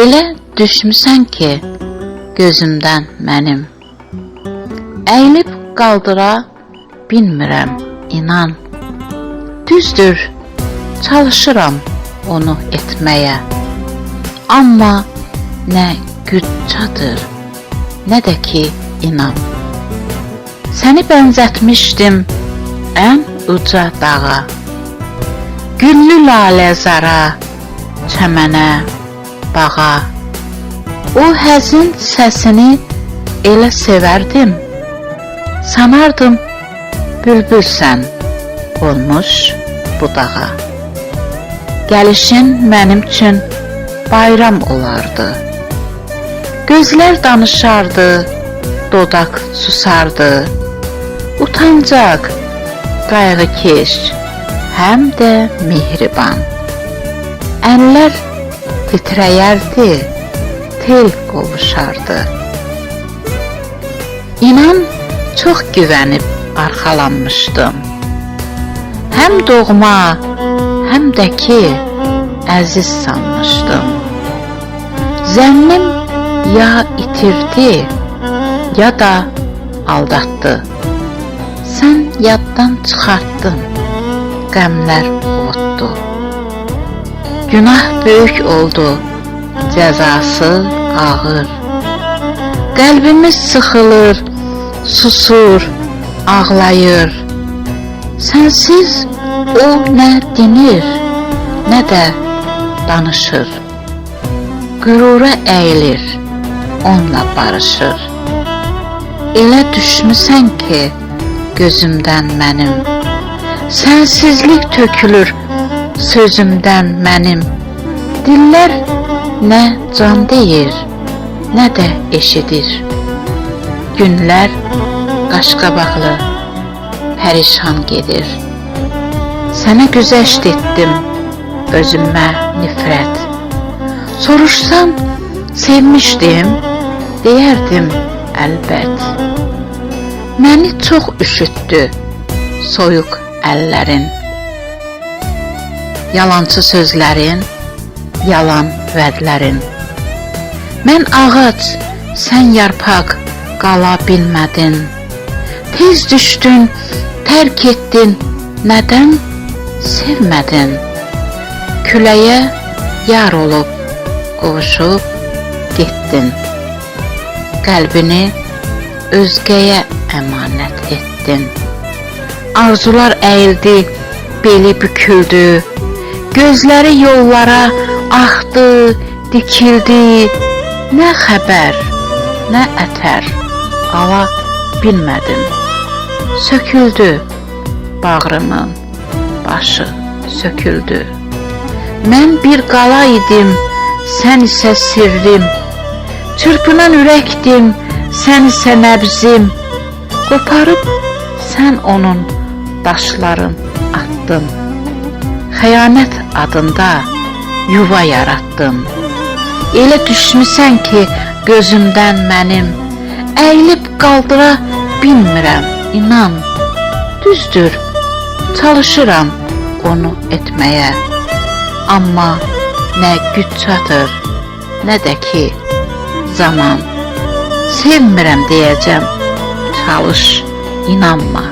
Elə düşmüsən ki, gözümdən mənim. Əyilib qaldıra bilmirəm, inan. Düzdür, çalışıram onu etməyə. Amma nə güc çatır, nə də ki inan. Səni bənzətmişdim ən uca dağa. Güllü laləzara, çəmənə, bağa. O həzin səsini elə sevərdim. Sanardım bülbülsən qonmuş budağa. Gəlişin mənim üçün bayram olardı. Gözlər danışardı, dodaq susardı. Utancaq, qayğıkeş, həm də mehriban. Əllər titrəyərdi, tel qovuşardı. İnan, çox güvənib arxalanmışdım. Həm doğma, həm də ki, əziz sanmışdım. Zənnim ya itirdi, ya da aldatdı. Sən yaddan çıxartdın, qəmlər. Günah böyük oldu, cəzası ağır. Qəlbimiz sıxılır, susur, ağlayır. Sənsiz o nə dinir, nə də danışır. Qürura əyilir, onunla barışır. Elə düşmüsən ki, gözümdən mənim. Sənsizlik tökülür sözümdən mənim. Dillər nə can deyir, nə də eşidir. Günlər qaşqabaqlı, pərişan gedir. Sənə güzəşt etdim özümə nifrət. Soruşsan sevmişdim, deyərdim əlbət. Məni çox üşütdü soyuq əllərin. Yalançı sözlərin, yalan vədlərin. Mən ağac, sən yarpaq qala bilmədin. Tez düşdün, tərk etdin, nədən sevmədin? Küləyə yar olub, qovuşub getdin. Qəlbini özgəyə əmanət etdin. Arzular əyildi, beli büküldü. Gözləri yollara axdı, dikildi. Nə xəbər, nə ətər ala bilmədim. Söküldü bağrımın başı söküldü. Mən bir qala idim, sən isə sirrim. Çırpınan ürəkdim, sən isə nəbzim. Qoparıb sən onun daşların attın. Xəyanət adında yuva yaratdın. Elə düşmüsən ki, gözümdən mənim əyilib qaldıra bilmirəm, inan. Düzdür, çalışıram onu etməyə. Amma nə güc çatır, nə də ki zaman. Sevmirəm deyəcəm, çalış, inanma.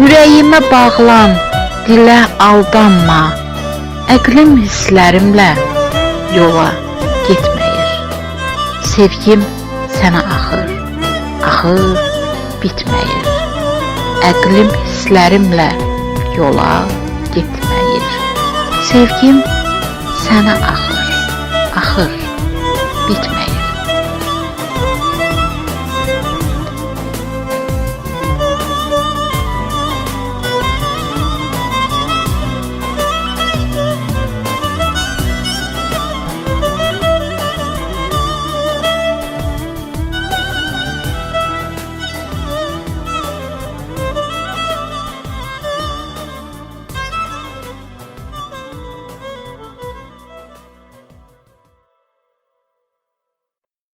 Ürəyimə bağlan, dilə aldanma. Əqlim hisslərimlə yola getməyir. Sevgim sənə axır, axır, bitməyir. Əqlim hisslərimlə yola getməyir. Sevgim sənə axır, axır, bitməyir.